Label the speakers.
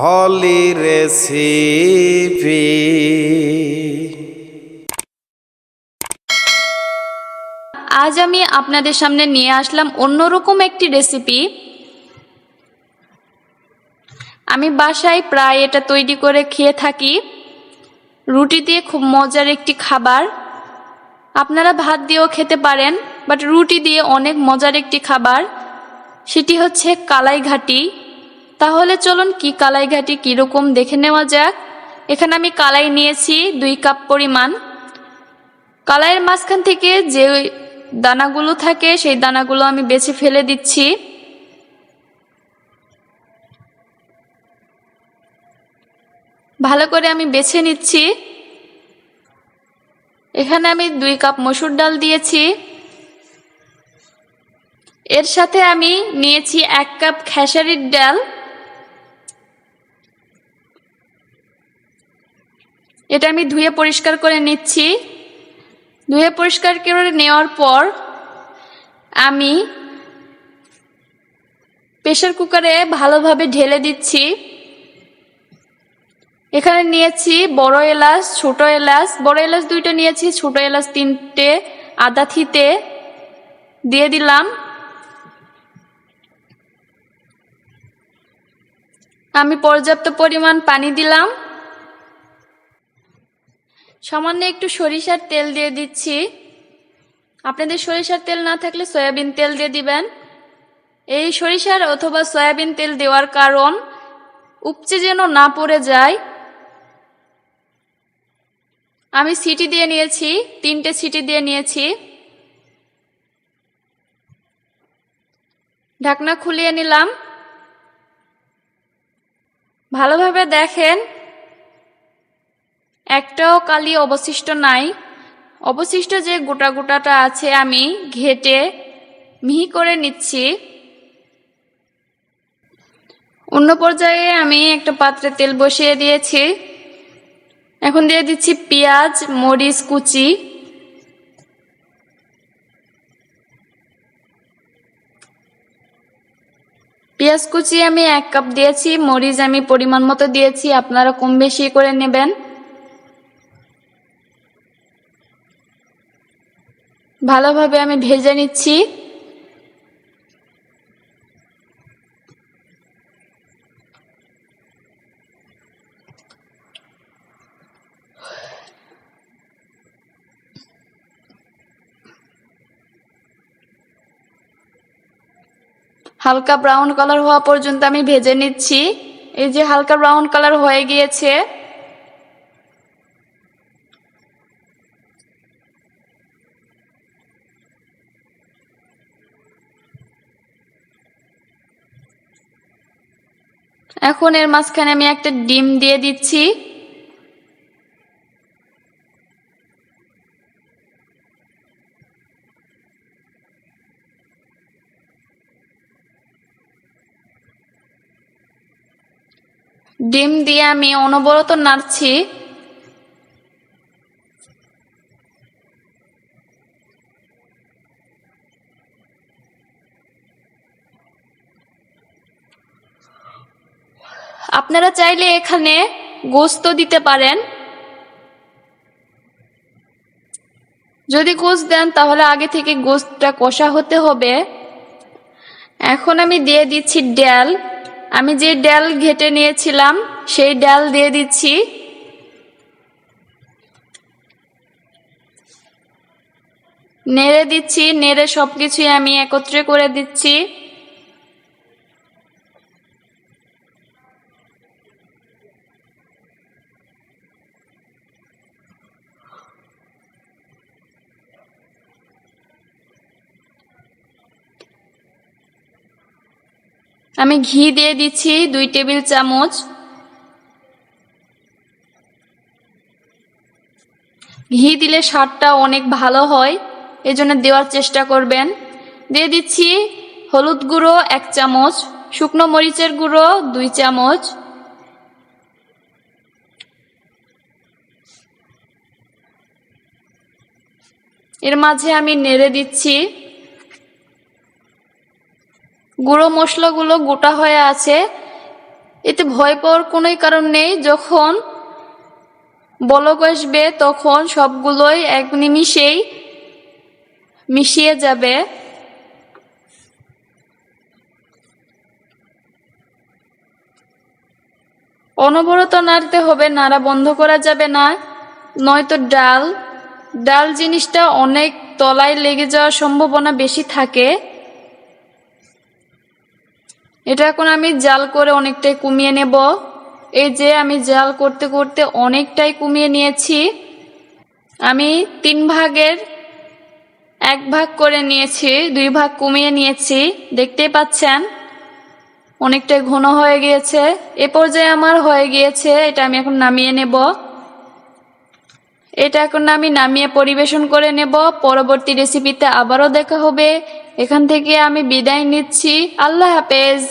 Speaker 1: হলি recipe.
Speaker 2: আজ আমি আপনাদের সামনে নিয়ে আসলাম অন্যরকম একটি রেসিপি। আমি বাসায় প্রায় এটা তৈরি করে খেয়ে থাকি। রুটি দিয়ে খুব মজার একটি খাবার। আপনারা ভাত দিয়েও খেতে পারেন, বাট রুটি দিয়ে অনেক মজার একটি খাবার। সেটি হচ্ছে কালাই ঘাটি তাহলে চলুন কি কালাই ঘাটি কীরকম দেখে নেওয়া যাক। এখানে আমি কালাই নিয়েছি দুই কাপ পরিমাণ। কালাইয়ের মাঝখান থেকে যে দানাগুলো থাকে, সেই দানাগুলো আমি বেছে ফেলে দিচ্ছি। ভালো করে আমি বেছে নিচ্ছি। এখানে আমি দুই কাপ মসুর ডাল দিয়েছি। এর সাথে আমি নিয়েছি এক কাপ খেসারির ডাল। এটা আমি ধুয়ে পরিষ্কার করে নিচ্ছি। ধুয়ে পরিষ্কার করে নেওয়ার পর আমি প্রেশার কুকারে ভালোভাবে ঢেলে দিচ্ছি। এখানে নিয়েছি বড় এলাচ, ছোট এলাচ। বড় এলাচ দুইটা নিয়েছি, ছোট এলাচ তিনটে, আদা থিতে দিয়ে দিলাম। আমি পর্যাপ্ত পরিমাণ পানি দিলাম। সামান্য একটু সরিষার তেল দিয়ে দিচ্ছি। আপনাদের সরিষার তেল না থাকলে সয়াবিন তেল দিয়ে দিবেন। এই সরিষার অথবা সয়াবিন তেল দেওয়ার কারণ, উপচে যেন না পড়ে যায়। আমি সিটি দিয়ে নিয়েছি, তিনটে সিটি দিয়ে নিয়েছি। ঢাকনা খুলিয়ে নিলাম। ভালোভাবে দেখেন একটাও কালি অবশিষ্ট নাই। অবশিষ্ট যে গোটা গোটাটা আছে আমি ঘেটে মিহি করে নিচ্ছি। অন্য পর্যায়ে আমি একটা পাত্রে তেল বসিয়ে দিয়েছি। এখন দিয়ে দিচ্ছি পেঁয়াজ, মরিচ, কুচি। পেঁয়াজ, কুচি আমি এক কাপ দিয়েছি, মরিচ আমি পরিমাণ মতো দিয়েছি, আপনারা কম বেশি করে নেবেন। ভালোভাবে আমি ভেজে নিচ্ছি। হালকা ব্রাউন কালার হওয়া পর্যন্ত আমি ভেজে নিচ্ছি। এই যে হালকা ব্রাউন কালার হয়ে গিয়েছে এখন এর মাঝখানে আমি একটা ডিম দিয়ে দিচ্ছি। ডিম দিয়ে আমি অনবরত নাড়ছি। আপনারা চাইলে এখানে গোস্ত দিতে পারেন। যদি গোস্ত দেন, তাহলে আগে থেকে গোস্তটা কষা হতে হবে। এখন আমি দিয়ে দিচ্ছি ডাল। আমি যে ডাল ঘেটে নিয়েছিলাম, সেই ডাল দিয়ে দিচ্ছি। নেড়ে দিচ্ছি, নেড়ে সবকিছুই আমি একত্রে করে দিচ্ছি। আমি ঘি দিয়ে দিচ্ছি দুই টেবিল চামচ। ঘি দিলে স্বাদটা অনেক ভালো হয়, এজন্য দেওয়ার চেষ্টা করবেন। দিয়ে দিচ্ছি হলুদ গুঁড়ো এক চামচ, শুকনো মরিচের গুঁড়ো দুই চামচ। এর মাঝে আমি নেড়ে দিচ্ছি। গুঁড়ো মশলাগুলো গোটা হয়ে আছে। এতে ভয় পাওয়ার কোনোই কারণ নেই। যখন বলক আসবে, তখন সবগুলোই এক নিমিষেই মিশিয়ে যাবে। অনবরত নাড়তে হবে, নাড়া বন্ধ করা যাবে না। নয়তো ডাল। ডাল জিনিসটা অনেক তলায় লেগে যাওয়ার সম্ভাবনা বেশি থাকে। এটা এখন আমি জাল করে অনেকটাই কমিয়ে নেব। এই যে আমি জাল করতে করতে অনেকটাই কমিয়ে নিয়েছি। আমি তিন ভাগের এক ভাগ করে নিয়েছি, দুই ভাগ কমিয়ে নিয়েছি। দেখতেই পাচ্ছেন, অনেকটাই ঘন হয়ে গিয়েছে। এ পর্যায়ে আমার হয়ে গিয়েছে, এটা আমি এখন নামিয়ে নেব। এটা এখন আমি নামিয়ে পরিবেশন করে নেব। পরবর্তী রেসিপিতে আবারও দেখা হবে। এখান থেকে আমি বিদায় নিচ্ছি। আল্লাহ হাফেজ।